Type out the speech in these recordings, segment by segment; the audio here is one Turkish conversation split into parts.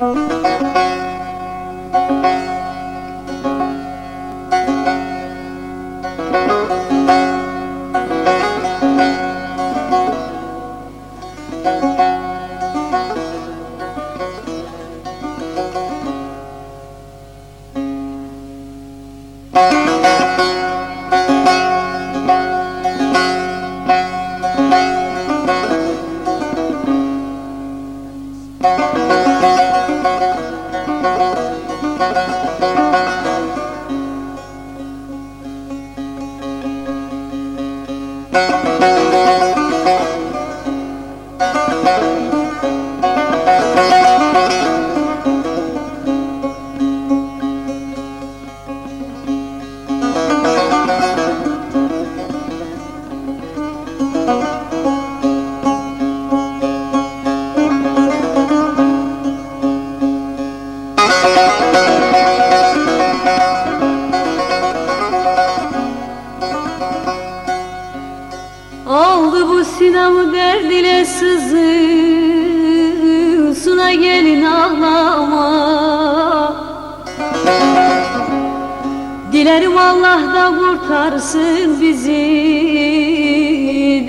Oldu bu sinamı derd ile sızı gelin ağlama. Dilerim Allah da kurtarsın bizi.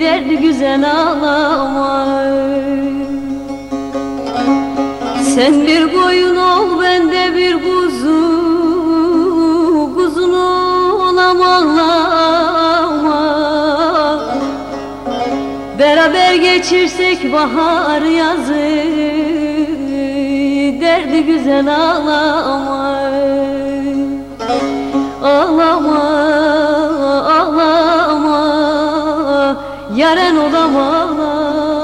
Derdi güzel ağlama. Sen bir koyun ol ben de bir kuzu. Kuzunu olam ağlama Beraber geçirsek bahar yazı Derdi güzel ağlama. Ağlama, ağlama Yaren olam ağlama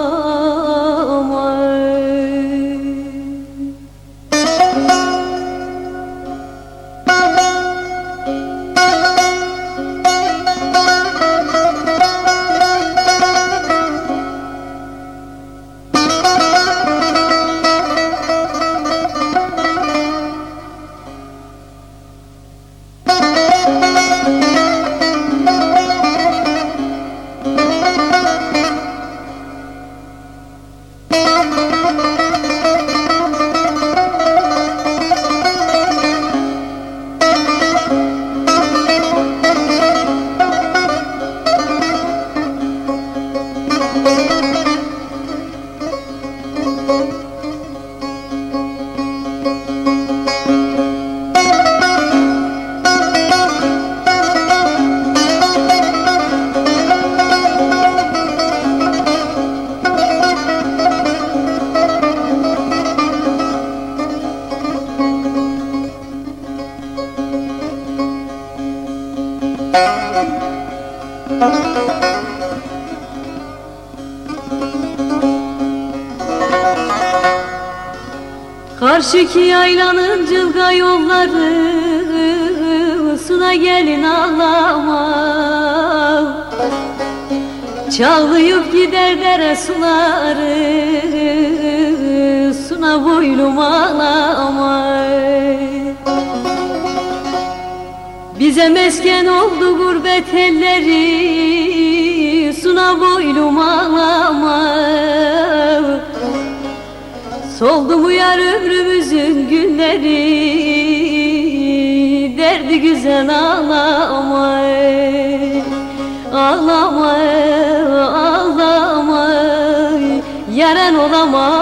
Karşıki yaylanın cılga yolları Suna gelin ağlama. Çağlayıp gider dere suları Suna boylum ağlama Bize mesken oldu gurbet elleri Suna boylum ağlama Soldu mu yar ömrümüzün günleri Derdi güzel ağlama Ağlama, ağlama Yaren olam ağlama